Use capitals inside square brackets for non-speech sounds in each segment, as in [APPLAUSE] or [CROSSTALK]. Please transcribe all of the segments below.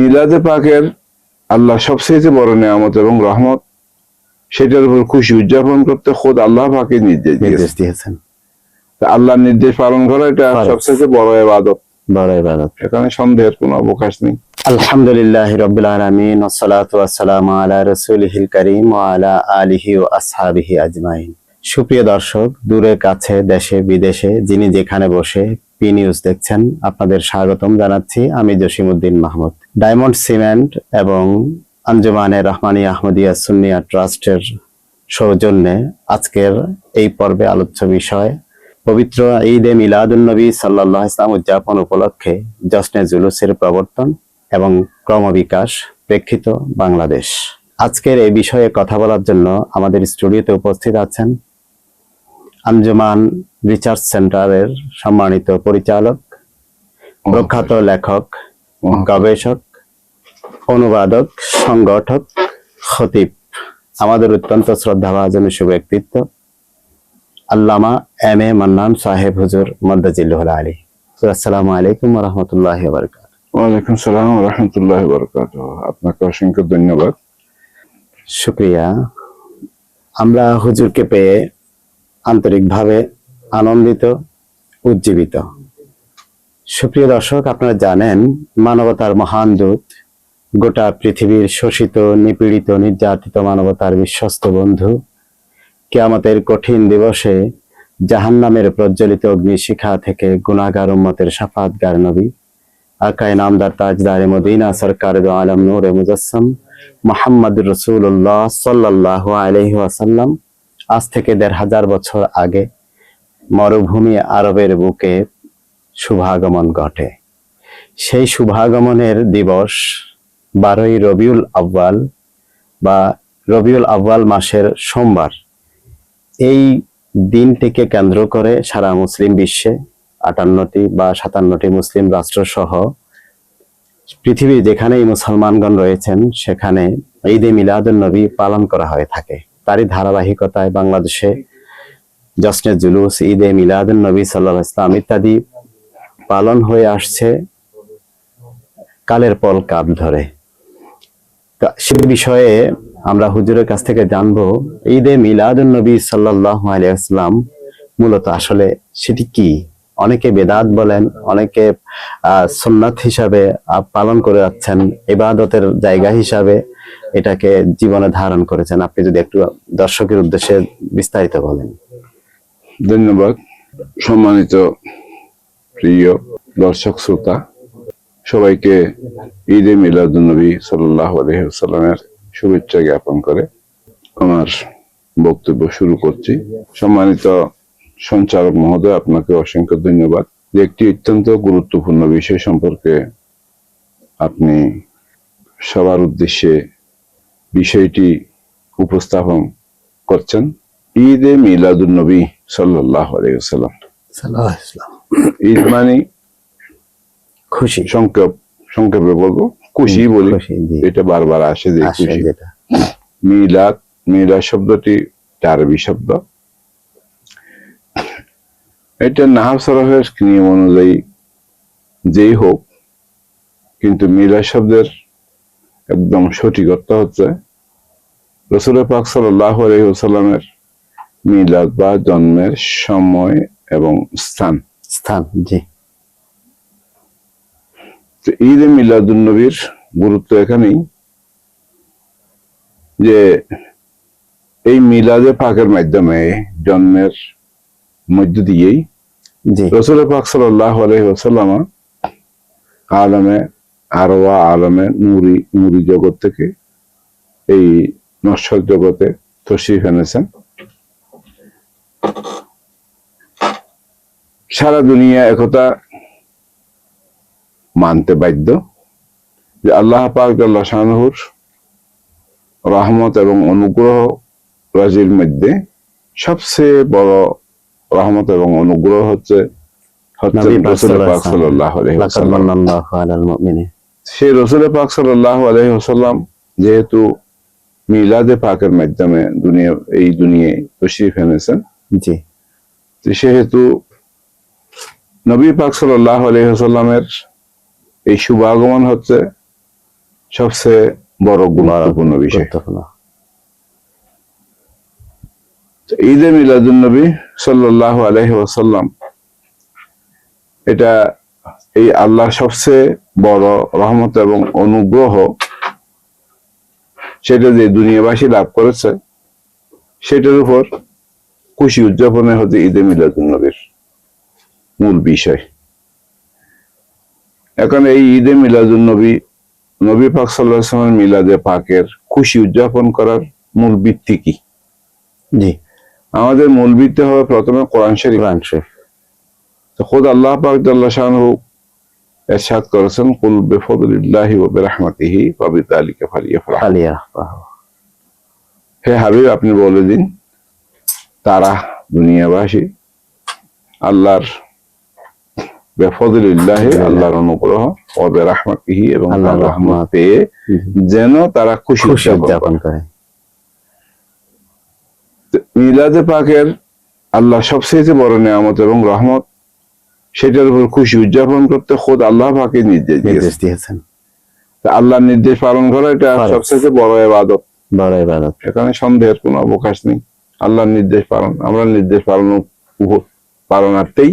মিলাদে পাকের আল্লাহ সবচেয়ে বড় নিয়ামত এবং রহমত সেটার উপর খুশি উদযাপন করতে খোদ আল্লাহ পাকে নির্দেশ নির্দেশ দিয়েছেন। আল্লাহর নির্দেশ পালন করা এটা সবচেয়ে বড় ইবাদত। বড় ইবাদত। এখানে সন্দেহের কোনো অবকাশ নেই। আলহামদুলিল্লাহ রবিল আলমিন ওসালাত ওয়াসালাম আলা রসুলহিল করিম ও আলা আলিহি ও আসহাবিহি আজমাইন। সুপ্রিয় দর্শক দূরে কাছে দেশে বিদেশে যিনি যেখানে বসে পি নিউজ দেখছেন, আপনাদের স্বাগতম জানাচ্ছি আমি জসিমউদ্দিন মাহমুদ। ডায়মন্ড সিমেন্ট এবং আঞ্জুমানে রহমানী আহমদিয়া সুন্নিয়া ট্রাস্টের সৌজন্যে আজকের এই পর্বে আলোচ্য বিষয়, পবিত্র ঈদে মিলাদুন্নবী সাল্লাহ ইসলাম উদযাপন উপলক্ষে জশ্নে জুলুসের প্রবর্তন এবং ক্রমবিকাশ প্রেক্ষিত বাংলাদেশ। আজকের এই বিষয়ে কথা বলার জন্য আমাদের স্টুডিওতে উপস্থিত আছেন আঞ্জুমান রিসার্চ সেন্টারের সম্মানিত পরিচালক প্রখ্যাত লেখক গবেষক অনুবাদক সংগঠক খতিব। আমাদের অত্যন্ত শ্রদ্ধাভাজন সুব্যক্তিত্ব আল্লামা এম এ মান্নান সাহেব হুজুর মদ্দাজিল্লুল আলী। আসসালামু আলাইকুম রহমতুল্লাহ বরকাত ওয়ালাইকুম সালাম রহমতুল্লাহ বরকাত আপনাকে অসংখ্য ধন্যবাদ। শুক্রিয়া। আমরা হুজুরকে পেয়ে আন্তরিকভাবে আনন্দিত, উজ্জীবিত। সুপ্রিয় দর্শক, আপনারা জানেন, মানবতার মহান দূত, গোটা পৃথিবীর শোষিত, নিপীড়িত, নির্যাতিত মানবতার বিশ্বস্ত বন্ধু, কেয়ামতের কঠিন দিবসে জাহান্নামের প্রজ্বলিত অগ্নিশিখা থেকে গুণাগার উম্মতের সাফাতগার নবী, আকায় নামদার তাজদারে মদিনা সরকার আলম নূরে মুজাসম মোহাম্মদ রসুল্লাহ সাল্লাহ আলহি আসাল্লাম আজ থেকে দেড় হাজার বছর আগে মরুভূমি আরবের বুকে শুভাগমন ঘটে। সেই শুভাগমনের দিবস বারোই রবিউল আব্বাল বা রবিউল আব্বাল মাসের সোমবার। এই দিনটিকে কেন্দ্র করে সারা মুসলিম বিশ্বে আটান্নটি বা সাতান্নটি মুসলিম রাষ্ট্র সহ পৃথিবীর যেখানেই মুসলমানগণ রয়েছেন, সেখানে ঈদে মিলাদুল নবী পালন করা হয়ে থাকে। তারই ধারাবাহিকতায় বাংলাদেশে জশ্নে জুলুস, ঈদে মিলাদুল নবী সাল্লাহ ইসলাম ইত্যাদি পালন হয়ে আসছে কালের পল কাপ ধরে। সে বিষয়ে আমরা হুজুরের কাছ থেকে জানব, ঈদে মিলাদুল নবী সাল্লাহ আলিয়াল্লাম মূলত আসলে সেটি কি? অনেকে বেদাত বলেন, অনেকে, আহ, সুন্নাত হিসাবে পালন করে যাচ্ছেন, ইবাদতের জায়গা হিসাবে। এটাকে জীবনে ধারণ করেছেন। আপনি যদি একটু দর্শকের উদ্দেশ্যে বিস্তারিত বলেন। ধন্যবাদ। সম্মানিত প্রিয় দর্শক, শ্রোতা, সবাইকে ঈদে মিলাদুন্নবী সাল্লাহ আলহিহাল্লামের শুভেচ্ছা জ্ঞাপন করে আমার বক্তব্য শুরু করছি। সম্মানিত সঞ্চালক মহোদয়, আপনাকে অসংখ্য ধন্যবাদ। যে একটি অত্যন্ত গুরুত্বপূর্ণ বিষয় সম্পর্কে আপনি সবার উদ্দেশ্যে বিষয়টি উপস্থাপন করছেন ঈদে মিলাদুন্নবী সাল্লাহ আলাইসাল্লাম ঈদ মানে খুশি। সংক্ষেপ সংক্ষেপে বলব খুশি বলি এটা বারবার আসে যে খুশি। মিলাদ মিলাদ শব্দটি আরবি শব্দ। এটা নাহাব সরফের নিয়ম অনুযায়ী যেই হোক কিন্তু মিলাদ শব্দের একদম সঠিক অর্থ হচ্ছে রসুল পাক সাল্লাহ মিলাদ বা জন্মের সময় এবং স্থান। স্থান জি। তো ঈদ এ মিলাদুল নবীর গুরুত্ব এখানেই যে এই মিলাদে পাকের মাধ্যমে জন্মের মধ্য দিয়েই জি। রসুল পাক সাল্লাহ আলহিহাল্লাম আলমে আরওয়া আলমে নুরি নুরি জগৎ থেকে এই নশ্বর জগতে তশরিফ এনেছেন। সারা দুনিয়া একথা মানতে বাধ্য যে আল্লাহ পাক আল্লাহ শাহনুর রহমত এবং অনুগ্রহ রাজির মধ্যে সবচেয়ে বড় রহমত এবং অনুগ্রহ হচ্ছে হচ্ছে পাক রসুল পাক সাল্লাহ আলাইহি লাকাদ ওয়াসাল্লাম। মান্নাল্লাহু আলাল মুমিনিন সেই রসুল পাক সাল্লাহ আলহি ওসাল্লাম যেহেতু মিলাদে পাকের মাধ্যমে দুনিয়া এই দুনিয়ায় তশরিফ এনেছেন জি সেহেতু নবী পাক সাল্লাহ আলহিহাল্লামের এই শুভ আগমন হচ্ছে সবচেয়ে বড় গুরুত্বপূর্ণ বিষয় ঈদে মিলাদুন নবী সাল্লাহ আলহি ওসাল্লাম এটা এই আল্লাহর সবচেয়ে বড় রহমত এবং অনুগ্রহ সেটা যে দুনিয়াবাসী লাভ করেছে সেটার উপর খুশি উদযাপনে হচ্ছে ঈদে মিলাদুন নবীর মূল বিষয়। এখন এই ঈদে মিলাদুন নবী নবী পাক সাল্লাহ মিলাদে পাকের খুশি উদযাপন করার মূল ভিত্তি কি? জি। আমাদের মূল ভিত্তি হবে প্রথমে কোরআন শরীফ। কোরআন শরীফ। খোদ আল্লাহ পাক জাল্লা শাহরু এরশাদ করেছেন কুল বেফদুলিল্লাহি ওয়া বিরহমাতিহি ওয়া বিযালিকা ফালিয়াফরাহু। আলিয়া হে হাবিব আপনি বলে দিন তারা দুনিয়াবাসী আল্লাহর বেফদুলিল্লাহি আল্লাহর অনুগ্রহ ও বিরহমাতিহি এবং আল্লাহর রহমত। পেয়ে যেন তারা খুশি। উদযাপন করে। মিলাদে পাকের আল্লাহ সবচেয়ে বড় নিয়ামত এবং রহমত সেটার উপর খুশি উদযাপন করতে খোদ আল্লাহ পাকে নির্দেশ দিয়েছেন। আল্লাহর নির্দেশ পালন করা এটা সবচেয়ে বড় এবাদত বড় ইবাদত। এখানে সন্দেহের কোনো অবকাশ নেই। আল্লাহর নির্দেশ পালন আমরা নির্দেশ পালন পালনার্থেই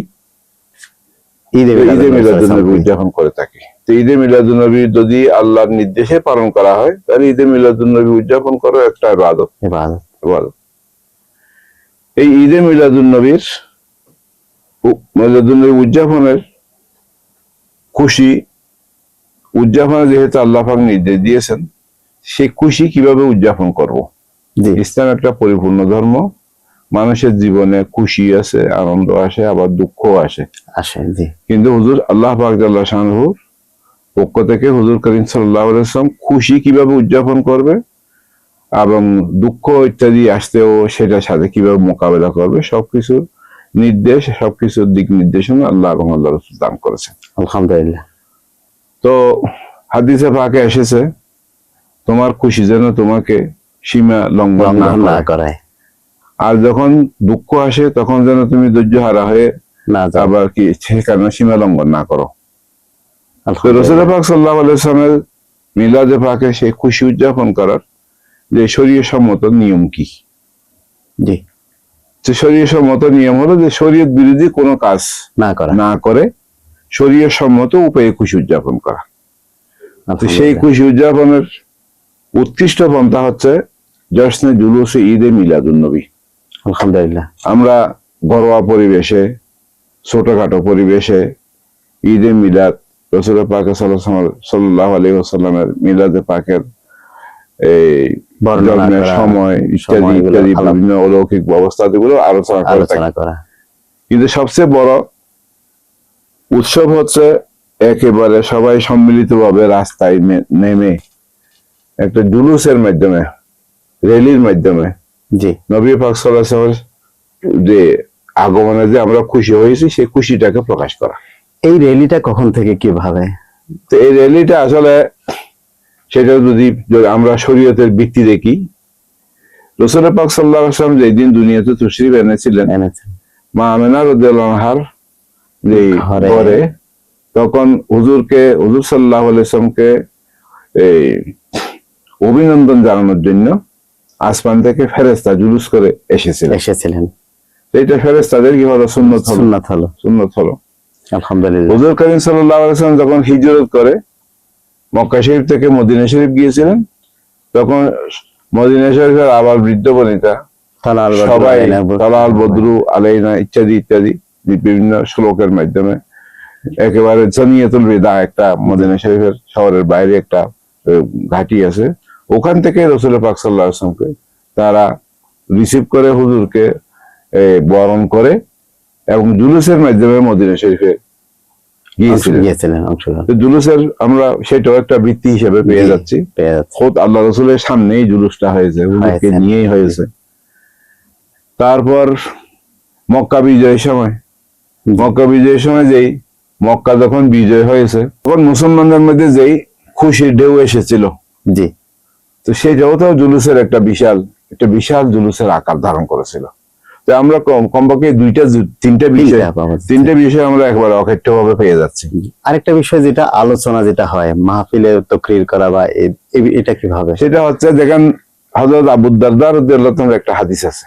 ঈদে মিলাদুন্নবী উদযাপন করে থাকি। তো ঈদে মিলাদুল নবী যদি আল্লাহর নির্দেশে পালন করা হয় তাহলে ঈদে মিলাদুল নবী উদযাপন করা একটা ইবাদত। ইবাদত। এই ঈদে মিলাদুল নবীর উদযাপনের খুশি উদযাপনে যেহেতু আল্লাহাক নির্দেশ দিয়েছেন সেই খুশি কীভাবে উদযাপন করব? ইসলাম একটা পরিপূর্ণ ধর্ম মানুষের জীবনে খুশি আছে আনন্দ আসে আবার দুঃখ আসে। আসে কিন্তু হুজুর আল্লাহ শাহুর পক্ষ থেকে হুজুর করিম সাল্লাহ খুশি কীভাবে উদযাপন করবে এবং দুঃখ ইত্যাদি আসতেও সেটার সাথে কীভাবে মোকাবেলা করবে সবকিছুর নির্দেশ সবকিছুর দিক নির্দেশনা আল্লাহ এবং আল্লাহ রসুল দান করেছেন। আলহামদুলিল্লাহ। তো হাদিসে পাকে এসেছে তোমার খুশি যেন তোমাকে সীমা লঙ্ঘন না করে। আর যখন দুঃখ আসে তখন যেন তুমি ধৈর্য হারা হয়ে না আবার কি সেখানে সীমা লঙ্ঘন না করো। রসুল পাক সাল্লাহ আলাইসলামের মিলাদে পাকে সেই খুশি উদযাপন করার যে শরীয় সম্মত নিয়ম কি? জি। যে শরীয় সম্মত নিয়ম হলো যে শরীয়ত বিরোধী কোনো কাজ না করা। না করে শরীয় সম্মত উপায়ে খুশি উদযাপন করা। তো সেই খুশি উদযাপনের উৎকৃষ্ট পন্থা হচ্ছে জশ্নে জুলুসে ঈদে মিলাদুন নবী। আলহামদুলিল্লাহ। আমরা ঘরোয়া পরিবেশে ছোটখাটো পরিবেশে ঈদে মিলাদ রসুল পাকে সাল্লাহ আলী ওসাল্লামের মিলাদে পাকের এই জন্মের সময় ইত্যাদি ইত্যাদি বিভিন্ন অলৌকিক অবস্থাগুলো আলোচনা করে আলোচনা করা। কিন্তু সবচেয়ে বড় উৎসব হচ্ছে একেবারে সবাই সম্মিলিতভাবে রাস্তায় নেমে একটা জুলুসের মাধ্যমে র্যালির মাধ্যমে। জি। নবী পাক যে আগমনে যে আমরা খুশি হয়েছি সেই খুশিটাকে প্রকাশ করা। এই র্যালিটা কখন থেকে কীভাবে? তো এই র্যালিটা আসলে সেটা যদি আমরা শরীয়তের ভিত্তি দেখি রসুল পাক সাল্লাহ আসলাম যেদিন দুনিয়াতে তুশরিফ এনেছিলেন মা আমেনা রদার যে ঘরে। তখন হুজুরকে হুজুর সাল্লাহ আলাইসলামকে এই অভিনন্দন জানানোর জন্য আসমান থেকে ফেরেস্তা জুলুস করে এসেছিলেন। এসেছিলেন। এটা ফেরেস্তাদের কি হলো? সুন্নত হলো। সুন্নাত হলো। সুন্নত হলো। আলহামদুলিল্লাহ। হুজুর করিম সাল্লাহ আলাইসলাম যখন হিজরত করে মক্কা শরীফ থেকে মদিনা শরীফ গিয়েছিলেন তখন মদিনা শরীফের আবার বৃদ্ধ বনিতা সবাই তালাল বদরু আলাইনা ইত্যাদি ইত্যাদি বিভিন্ন শ্লোকের মাধ্যমে একেবারে জনিয়তুল বেদা একটা মদিনা শরীফের শহরের বাইরে একটা ঘাঁটি আছে। ওখান থেকে রসুল পাক সাল্লাহ আসলামকে তারা রিসিভ করে হুজুরকে বরণ করে এবং জুলুসের মাধ্যমে মদিনা শরীফে অংশ গিয়েছিলেন? জুলুসের আমরা সেটাও একটা বৃত্তি হিসেবে পেয়ে যাচ্ছি। খোদ আল্লাহ রসুলের সামনেই জুলুসটা হয়েছে নিয়েই হয়েছে। তারপর মক্কা বিজয়ের সময়। মক্কা বিজয়ের সময় যেই মক্কা যখন বিজয় হয়েছে তখন মুসলমানদের মধ্যে যেই খুশির ঢেউ এসেছিল। জি। তো সেই জগতেও জুলুসের একটা বিশাল একটা বিশাল জুলুসের আকার ধারণ করেছিল। তো আমরা কম কমপক্ষে দুইটা তিনটা বিষয় তিনটা বিষয় আমরা একবার অক্ষেত্র ভাবে পেয়ে যাচ্ছি। আরেকটা বিষয় যেটা আলোচনা যেটা হয় মাহফিলে তকরির করা বা এটা কীভাবে? সেটা হচ্ছে দেখেন হজরত আবুদ্দারদার একটা হাদিস আছে।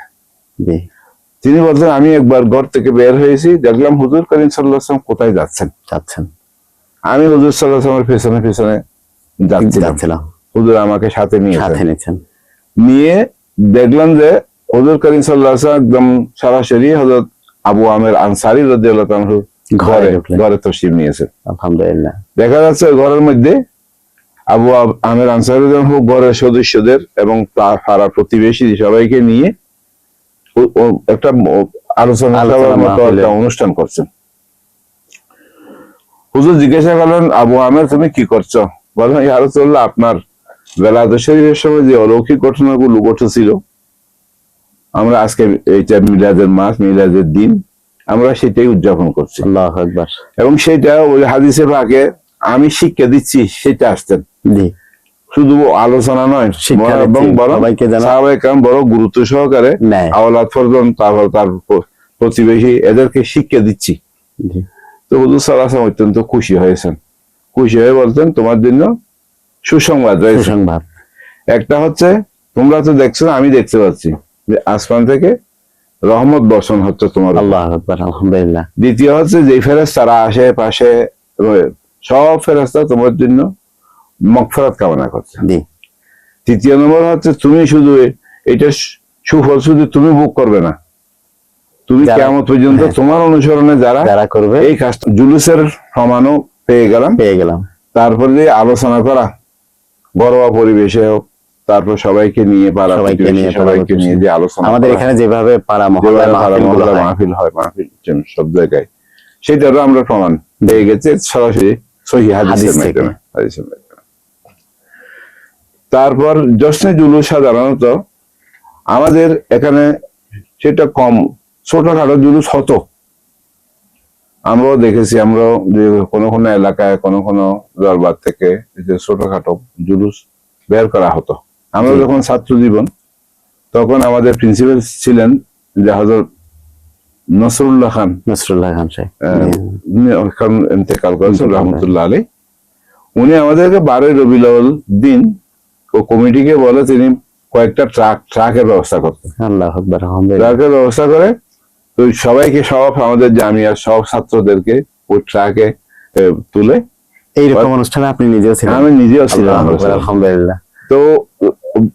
তিনি বলছেন আমি একবার ঘর থেকে বের হয়েছি দেখলাম হুজুর করিম সাল্লাহ কোথায় যাচ্ছেন? যাচ্ছেন। আমি হুজুর সাল্লাহ পেছনে পেছনে যাচ্ছিলাম। হুজুর আমাকে সাথে নিয়ে সাথে নিচ্ছেন নিয়ে দেখলাম যে হজুর করিম সাল্লাহ একদম সরাসরি হজরত আবু আমের আনসারি রাদিয়াল্লাহু ঘরে ঘরে। ঘরে নিয়েছে। আলহামদুলিল্লাহ। দেখা যাচ্ছে ঘরের মধ্যে আবু আমের আনসারি ঘরের সদস্যদের এবং তার পাড়া প্রতিবেশী সবাইকে নিয়ে একটা আলোচনা অনুষ্ঠান করছেন হুজুর জিজ্ঞাসা করলেন আবু আমের তুমি কি করছ? বললেন ইয়া রাসূলুল্লাহ আপনার বেলাদ শরীফের সময় যে অলৌকিক ঘটনাগুলো ঘটেছিল আমরা আজকে এইটা মিলাদের মাস মিলাদের দিন আমরা সেটাই উদযাপন করছি। আল্লাহ এবং সেটা ওই হাদিসে ভাগে আমি শিক্ষা দিচ্ছি সেটা আসতেন শুধু আলোচনা নয় এবং বরং বড় গুরুত্ব সহকারে আওলাদ ফরজন তারপর তার প্রতিবেশী এদেরকে শিক্ষা দিচ্ছি। তো হুজুর অত্যন্ত খুশি হয়েছেন। খুশি হয়ে বলতেন তোমার জন্য সুসংবাদ রয়েছে। সুসংবাদ। একটা হচ্ছে তোমরা তো দেখছ আমি দেখতে পাচ্ছি। যে আসমান থেকে রহমত বর্ষণ হচ্ছে তোমার আল্লাহ আলহামদুলিল্লাহ। দ্বিতীয় হচ্ছে যে ফেরেস্তারা আসে পাশে রয়ে- সব ফেরেস্তা তোমার জন্য মকফরাত কামনা করছে। তৃতীয় নম্বর হচ্ছে তুমি শুধু এটা সুফল শুধু তুমি ভোগ করবে না। তুমি কেমন পর্যন্ত হ্যাঁ। তোমার অনুসরণে যারা যারা করবে এই কাজটা জুলুসের সমানও পেয়ে গেলাম। পেয়ে গেলাম। তারপরে যে আলোচনা করা ঘরোয়া পরিবেশে হোক তারপর সবাইকে নিয়ে পাড়া সবাইকে নিয়ে, সবাইকে নিয়ে যে আলোচনা আমাদের এখানে যেভাবে পাড়া মহল্লা মাহফিল হয় মাহফিল সব জায়গায়। সেটারও আমরা প্রমাণ পেয়ে গেছে সরাসরি সহি হাদিসের মাধ্যমে হাদিসের মাধ্যমে। তারপর জশ্নে জুলুস সাধারণত আমাদের এখানে সেটা কম ছোটখাটো জুলুস হতো। আমরাও দেখেছি আমরাও যে কোনো কোনো এলাকায় কোনো কোনো দরবার থেকে ছোটখাটো জুলুস বের করা হতো। আমরা যখন ছাত্র জীবন তখন আমাদের প্রিন্সিপাল ছিলেন যে হজরত নসরুল্লাহ খান। নসরুল্লাহ খান এখন ইন্তেকাল করেছেন রহমতুল্লাহ আলী উনি আমাদেরকে বারোই রবিউল দিন ও কমিটিকে বলে তিনি কয়েকটা ট্রাক ট্রাকের ব্যবস্থা করতেন। আল্লাহ আকবার ট্রাকের ব্যবস্থা করে তো সবাইকে সব আমাদের জামিয়ার সব ছাত্রদেরকে ওই ট্রাকে তুলে এইরকম অনুষ্ঠানে আপনি নিজেও ছিলেন? আমি নিজেও ছিলাম। আলহামদুলিল্লাহ। তো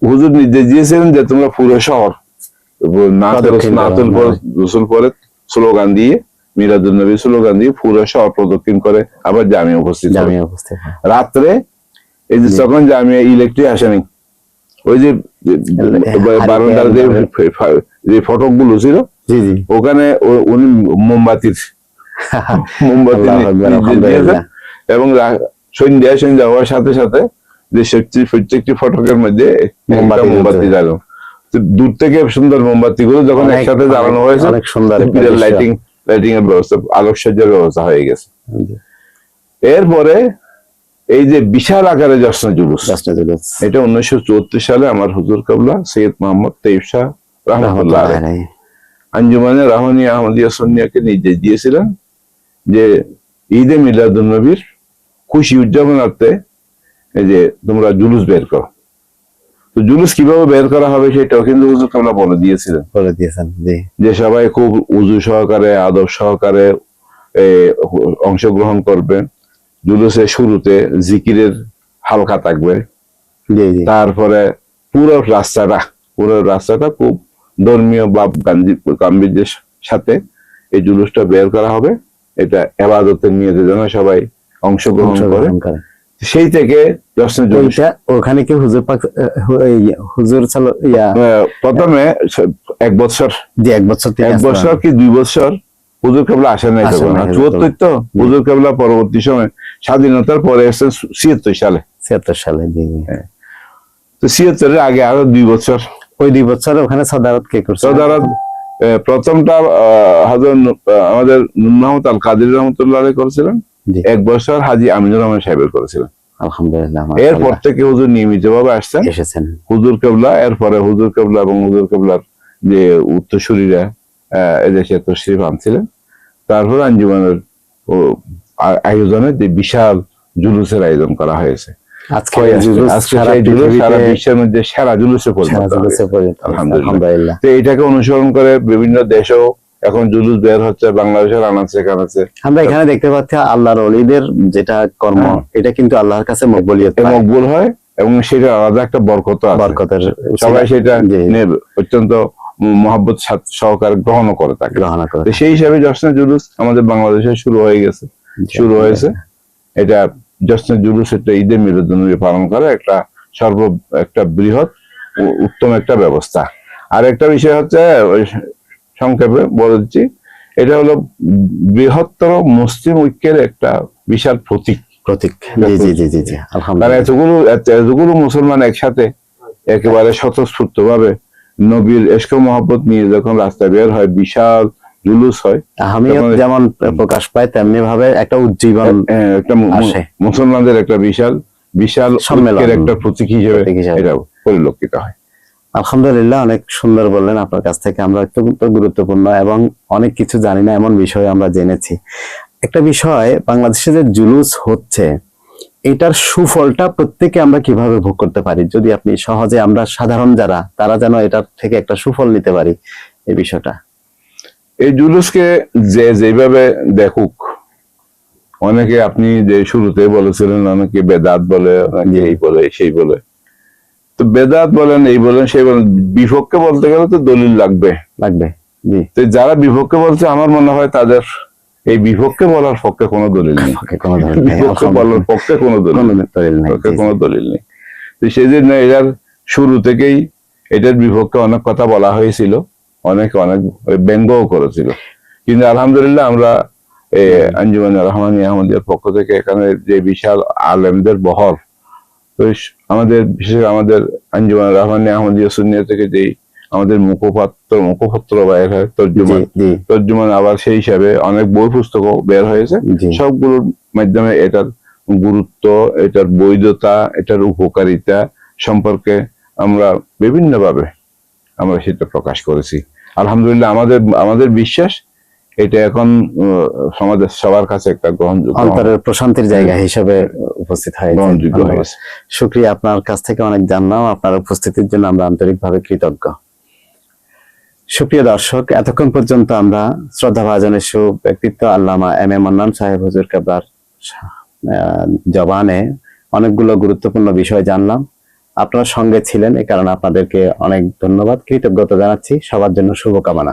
হুজুর নির্দেশ দিয়েছিলেন যে তোমরা পুরো শহর পরে রসুল পরে স্লোগান দিয়ে মিরাজুল নবী স্লোগান দিয়ে পুরো শহর প্রদক্ষিণ করে আবার জামিয়া উপস্থিত হয়। রাত্রে এই যে তখন জামিয়া ইলেকট্রিক আসেনি। ওই যে হারিকেন, বারান্দার যে ফটকগুলো ছিল ওখানে উনি মোমবাতির [LAUGHS] মোমবাতি এবং সন্ধ্যা সন্ধ্যা হওয়ার সাথে সাথে সত্যি- প্রত্যেকটি ফটকের মধ্যে মোমবাতি তো দূর থেকে সুন্দর মোমবাতি গুলো যখন একসাথে জ্বালানো হয়েছে অনেক সুন্দর লাইটিং লাইটিং এর ব্যবস্থা আলোকসজ্জার ব্যবস্থা হয়ে গেছে। এরপরে এই যে বিশাল আকারে জশ্ন জুলুস এটা উনিশশো চুয়াত্তর সালে আমার হুজুর কাবলা সৈয়দ মোহাম্মদ তৈব শাহ রহমতুল্লাহ। আঞ্জুমানে রাহমানিয়া আহমদিয়া সন্নিয়াকে নির্দেশ দিয়েছিলেন যে ঈদে মিলাদুল নবীর খুশি উদযাপনার্থে এই যে তোমরা জুলুস বের করো। তো জুলুস কীভাবে বের করা হবে সেটাও কিন্তু হুজুর কাবলা বলে দিয়েছিলেন। বলে দিয়েছেন জি। যে সবাই খুব উজু সহকারে আদব সহকারে অংশগ্রহণ করবে। জুলুসের শুরুতে জিকিরের হালকা থাকবে। তারপরে পুরো রাস্তাটা পুরো রাস্তাটা খুব ধর্মীয় বা গান্ধী- গাম্ভীর্যের সাথে এই জুলুসটা বের করা হবে। এটা এবাদতের নিয়ে যেন সবাই অংশগ্রহণ করে। সেই থেকে ওখানে কি হুজুর হুজুর চালো আহ, প্রথমে এক বছর যে এক বছর এক বছর কি দুই বছর হুজুর কেবলা আসেন নাই তখন। চুয়াত্তর তো হুজুর কেবলা পরবর্তী সময় স্বাধীনতার পরে এসেছেন ছিয়াত্তর সালে। ছিয়াত্তর সালে জি তো ছিয়াত্তরের আগে আরও দুই বছর ওই দুই বছর ওখানে সদারত কে করছে? সদারত প্রথমটা হাজর আমাদের নূর মোহাম্মদ আল কাদির রহমতুল্লাহ করেছিলেন। এক বছর হাজি আমিনুর রহমান সাহেবের করেছিলেন। আলহামদুলিল্লাহ এরপর থেকে হুজুর নিয়মিত ভাবে আসছেন এসেছেন। হুজুর কেবলা এরপরে হুজুর কেবলা এবং হুজুর কেবলার যে উত্তরসূরিরা এদেশে তশরিফ আনছিলেন। তারপর আঞ্জুমানের আয়োজনে যে বিশাল জুলুসের আয়োজন করা হয়েছে। হয়ে। আলহামদুলিল্লাহ। আলহামদুলিল্লাহ। তো এটাকে অনুসরণ করে বিভিন্ন দেশেও এখন জুলুস বের হচ্ছে বাংলাদেশের আনাচে কানাচে। আমরা এখানে দেখতে পাচ্ছি আল্লাহর অলিদের যেটা কর্ম হ্যাঁ। এটা কিন্তু আল্লাহর কাছে মকবুলিয়ত মকবুল হয় এবং সেটা আলাদা একটা বরকত বরকতের সবাই সেটা অত্যন্ত মহাব্বত সহকারে গ্রহণ করে থাকে গ্রহণ করে সেই হিসাবে জশ্নে জুলুস আমাদের বাংলাদেশে শুরু হয়ে গেছে। শুরু হয়েছে। এটা জশ্নে জুলুস একটা ঈদের মিলুদ্দনবী পালন করে একটা সর্ব একটা বৃহৎ উত্তম একটা ব্যবস্থা। আর একটা বিষয় হচ্ছে সংক্ষেপে বলে দিচ্ছি। এটা হলো বৃহত্তর মুসলিম ঐক্যের একটা বিশাল প্রতীক। প্রতীক। জি জি জি জি জি। আলহামদুলিল্লাহ। এতগুলো এতগুলো মুসলমান একসাথে একেবারে স্বতঃস্ফূর্ত ভাবে নবীর এশক মহব্বত নিয়ে যখন রাস্তায় বের হয় বিশাল জুলুস হয় আহমিয়ত যেমন প্রকাশ পায় তেমনি ভাবে একটা উজ্জীবন একটা মুসলমানদের একটা বিশাল বিশাল সম্মেলন। ঐক্যের একটা প্রতীক হিসেবে। এটা পরিলক্ষিত হয়। আলহামদুলিল্লাহ, অনেক সুন্দর বললেন আপনার কাছ থেকে। আমরা অত্যন্ত গুরুত্বপূর্ণ এবং অনেক কিছু জানি না, এমন বিষয় আমরা জেনেছি। একটা বিষয়, বাংলাদেশে যে জুলুস হচ্ছে, এটার সুফলটা প্রত্যেকে আমরা কীভাবে ভোগ করতে পারি? যদি আপনি সহজে, আমরা সাধারণ যারা, তারা যেন এটার থেকে একটা সুফল নিতে পারি, এই বিষয়টা। এই জুলুসকে যে যেভাবে দেখুক, অনেকে আপনি যে শুরুতে বলেছিলেন, অনেকে বেদাত বলে, অনেকে এই বলে, সেই বলে। তো বেদাত বলেন এই বলেন সেই বলেন বিপক্ষে বলতে গেলে তো দলিল লাগবে। লাগবে জি। তো যারা বিপক্ষে বলছে আমার মনে হয় তাদের এই বিপক্ষে বলার পক্ষে কোনো দলিল নেই। বিপক্ষে বলার পক্ষে কোনো দলিল নেই। পক্ষে কোনো দলিল নেই। তো সেই জন্য এটার শুরু থেকেই এটার বিপক্ষে অনেক কথা বলা হয়েছিল। অনেক অনেক ব্যঙ্গও করেছিল। কিন্তু আলহামদুলিল্লাহ আমরা আঞ্জুমান রহমান আহমদিয়ার পক্ষ থেকে এখানে যে বিশাল আলেমদের বহর তো আমাদের বিশেষ আমাদের আঞ্জুমান রহমানী আহমদিয়া সুন্নিয়া থেকে যেই আমাদের মুখপাত্র মুখপত্র হয় তর্জুমান তর্জুমান আবার সেই হিসাবে অনেক বই পুস্তকও বের হয়েছে। সবগুলোর মাধ্যমে এটার গুরুত্ব এটার বৈধতা এটার উপকারিতা সম্পর্কে আমরা বিভিন্নভাবে আমরা সেটা প্রকাশ করেছি। আলহামদুলিল্লাহ আমাদের আমাদের বিশ্বাস এটা এখন সমাজের সবার কাছে একটা গ্রহণযোগ্য অন্তরের প্রশান্তির জায়গা হিসেবে উপস্থিত হয়েছে। শুক্রিয়া আপনার কাছ থেকে অনেক জানলাম আপনার উপস্থিতির জন্য আমরা আন্তরিকভাবে কৃতজ্ঞ। সুপ্রিয় দর্শক এতক্ষণ পর্যন্ত আমরা শ্রদ্ধাভাজনের সু ব্যক্তিত্ব আল্লামা এম এ মন্নান সাহেব হুজুর কেবলার আহ, জবানে অনেকগুলো গুরুত্বপূর্ণ বিষয় জানলাম। আপনারা সঙ্গে ছিলেন এই কারণে আপনাদেরকে অনেক ধন্যবাদ। কৃতজ্ঞতা জানাচ্ছি। সবার জন্য শুভকামনা।